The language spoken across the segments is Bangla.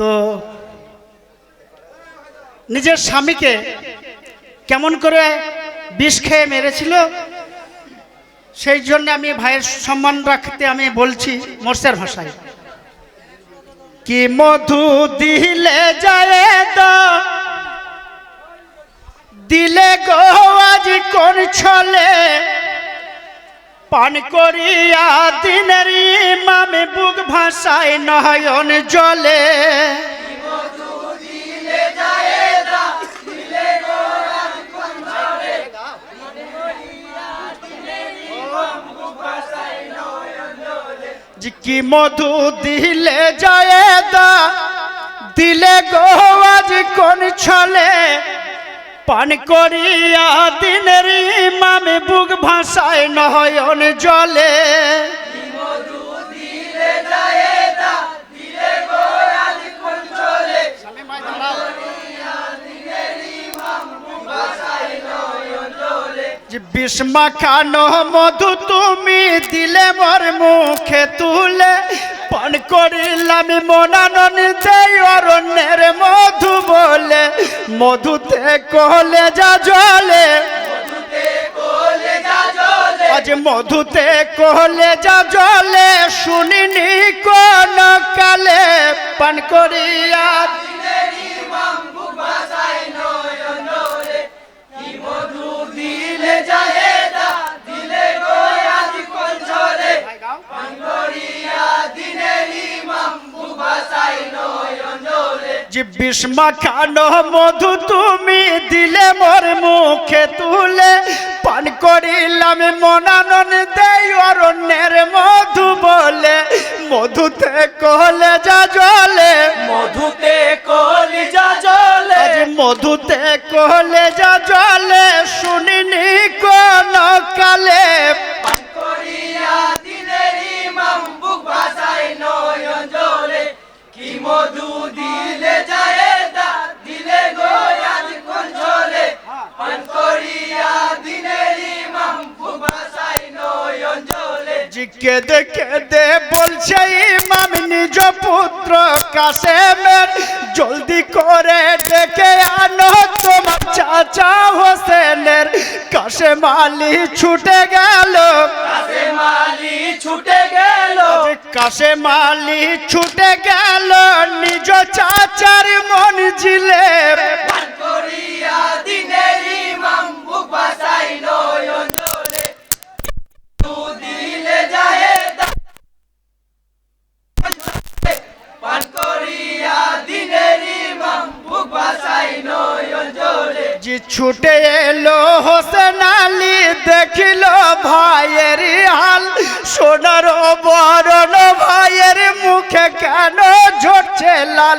তো নিজের স্বামীকে কেমন করে বিষ খেয়ে মেরেছিল, সেই জন্য আমি ভাইয়ের সম্মান রাখতে আমি বলছি মোর্শের ভাষায় কি মধু দিলে দিলে গো আজ কোন ছলে? পান করিয়া দিনের ইমামে বুক ভাষায় নয়ন জলে। কি মধু দিলে যায় দা দিলে গো আজ কোন ছলে? পান করিয়া দিনের ইমামে বুক ভাষায় নয়ন জলে। বিষ্মা খানো মধু তুমি দিলে মোর মুখে তুলে, পান করিলাম মনানন দেই অরণ্যের বলে মধুতে কলে যা জলে। আজ মধুতে কলে যা জলে শুনিনি কোন কালে পান করিয়া যে বিষ্মা খানো মধু তুমি দিলে মোর মুখে তুলে। পান করিলাম মনানন দেই অরণ্যের মধু বলে। মধুতে কলে যা জলে। মধুতে কলে যা জলে মধুতে কেঁদে কেঁদে বলছে ইমাম নিজ পুত্র কাসেমের জলদি করে ডেকে আনো তোমার চাচা হোসেনের। কাসেম আলী ছুটে গেল। কাছে মালি ছুটে গেল। আলী ছুটে গেল। নিজ চাচার মন জিলে পান করিয়া দিনের ইমাম বুক ভাষায় নয়ন জলে তু দিলে যায় দা পান করিয়া দিনের ইমাম বুক ভাষায় নয়ন জি ছুটে এলো হোসেন আলী দেখিল ভাইয়ের হাল। সোনার বরণ ভাইয়ের মুখে কেন ঝরছে লাল?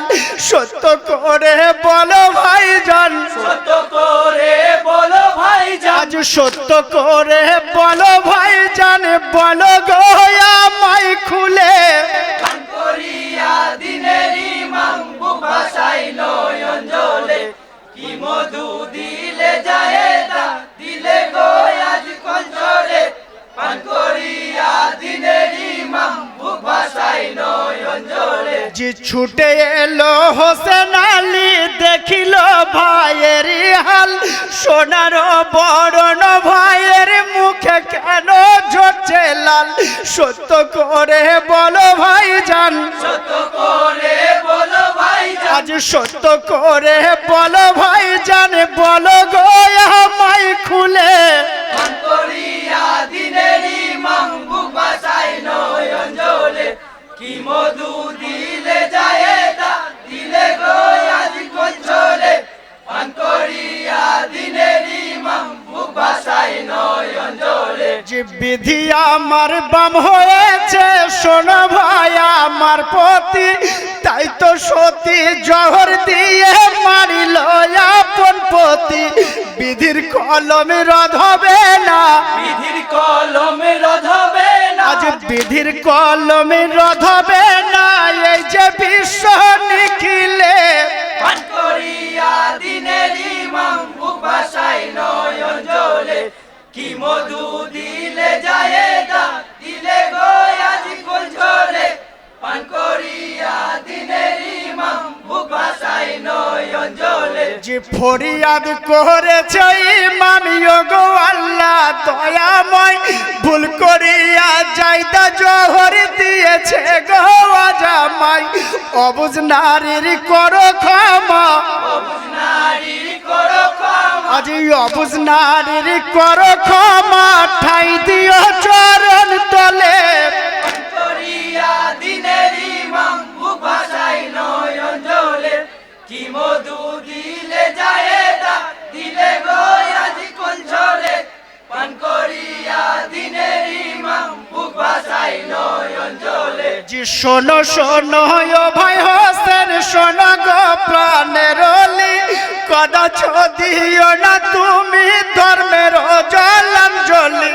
সত্য করে বলো ভাইজান। সত্য করে বলো ভাই আজ সত্য করে বলো ভাইজান বলো কি মধু দিলে যায় দা দিলে গো আজ কঞ্চলে পান করিয়া দিনের ইমাম বুক ভাষায় নয়ন জলে যে ছুটে এলো হোসেন আলী দেখিল ভাইয়ের হাল। সোনার বরণ ভাইয়ের মুখে কেন ঝরছে লাল? সত্য করে বলো ভাইজান। সত্য করে ভাই আজ সত্য করে বলো ভাইজান বলো গো মাই খুলে। কি মধু দিলে যায় দিলে গো আজ দিনের নয়ন জলে যে বিধি আমার বাম হয়েছে শোনো ভাই আমার পতি কলমে রদ হবে না। বিধির কলমে হবে না। আজ বিধির কলমে রদ হবে না। এই যে বিশ্ব নিখিলে। পান করিয়া দিনের ইমাম বুক ভাষায় নয়ন জলে কি মধু দিলে যায় যে ফরিয়াদ করেছে ইমামি গো আল্লাহ দয়াময়। ভুল করিয়া যাইতা জহর দিয়েছে গো জামাই অবুজ নারীর করো ক্ষমা। নারীর করো ক্ষমা। আজি অবুজ নারীর করো ক্ষমা। ঠাই দিও চরণ তলে। শোনো শোনো ভাই হোসেন, শোনো গো প্রাণের কদাচ দিও না তুমি ধর্মের জলাঞ্জলি।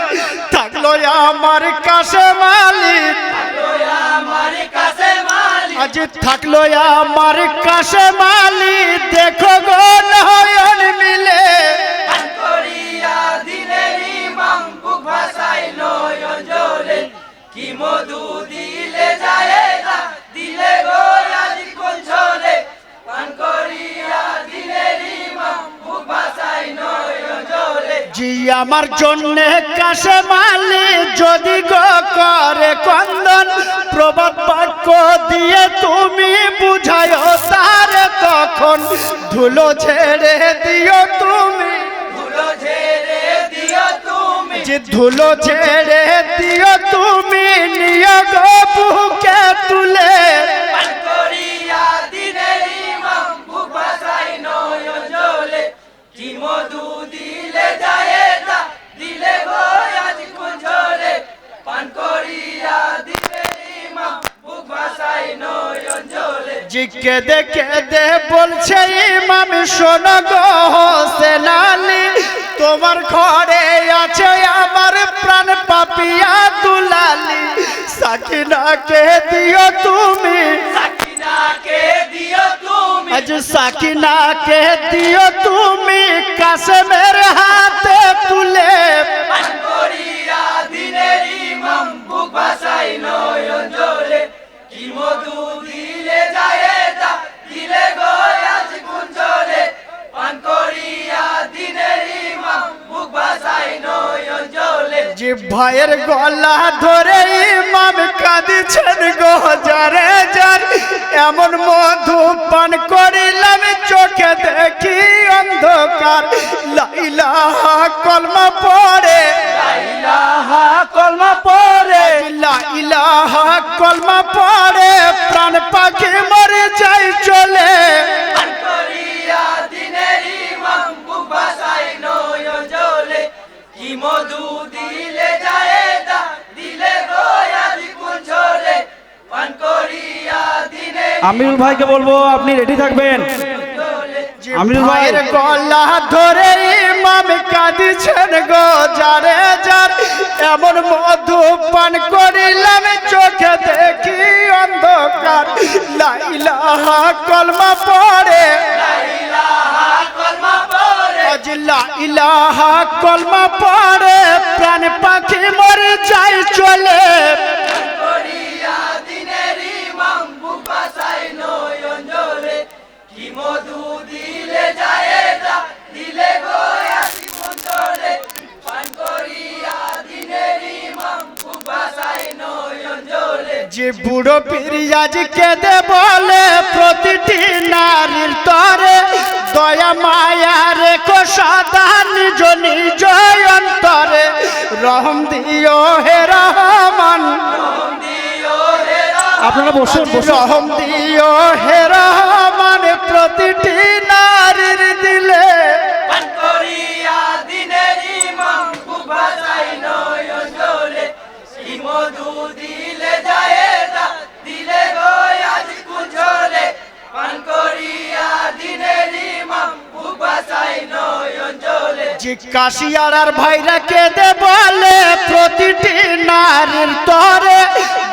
থাকল আমার কাছে মালিক। আজ থাকল আমার কাছে মালিক। দেখো গো নয়ন আমার জন্য কাছে মালি যদি গো করে কন্দন প্রবাদ বাক্য দিয়ে তুমি বুঝায়ো তার তখন ধুলো ছেড়ে দিও তুমি। যে ধুলো ছেড়ে দিও তুমি নিয় গো বুকে তুলে কেদে কেদে বলছে ইমাম শোন গো হোসেন আলী তোমার ঘরে আছে আমার প্রাণ পাপিয়া দুলালি। সাকিনাকে দিও তুমি। সাকিনাকে দিও তুমি। আজ সাকিনাকে দিও তুমি। কাসমের হাতে তুলে ইমাম গজারে যারে এমন মধু পান করিলাম চোখে দেখি অন্ধকার। লাইলাহা কলমা পড়ে। ইলাহা কলমা পড়ে। লাইলাহা কলমা পরে প্রাণ পাখি মরে যাই চলে। আমিরুল ভাইকে বলব আপনি রেডি থাকবেন? আমিরুল ভাই। ভাইয়ের গলা ধরে ইমাম কাঁদিছেন গো যারে যার এমন মধু পান করিলাম চোখে দেখি অন্ধকার। লাইলাহা কলমা পড়ে। ইলাহা লাইলাহা কলমা পড়ে। প্রাণ পাখি মরে যায় চলে বুড়ো পিরিয়াজ কেঁদে বলে প্রতিটি নারীর তরে দয়া মায়া রেখো সদা নিজ নিজ অন্তরে। রহম দিও হে রহমান। আপনারা বসুন বসুন। রহম দিও হে রহমান প্রতিটি জলে যে কাশিয়ার আর ভাইরা কেঁদে বলে, প্রতিটি নারীর তরে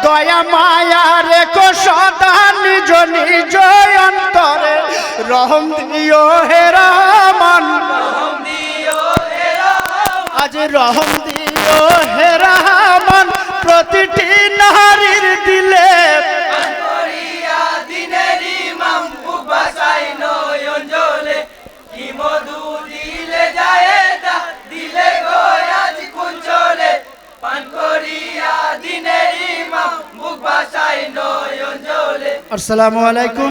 দয়া মায়া রেখো সদা নিজ নিজ অন্তরে। রহম দিও হে রহমান। আজ রহম দিও হে রহমান। প্রতিটি নারীর আসসালামু আলাইকুম।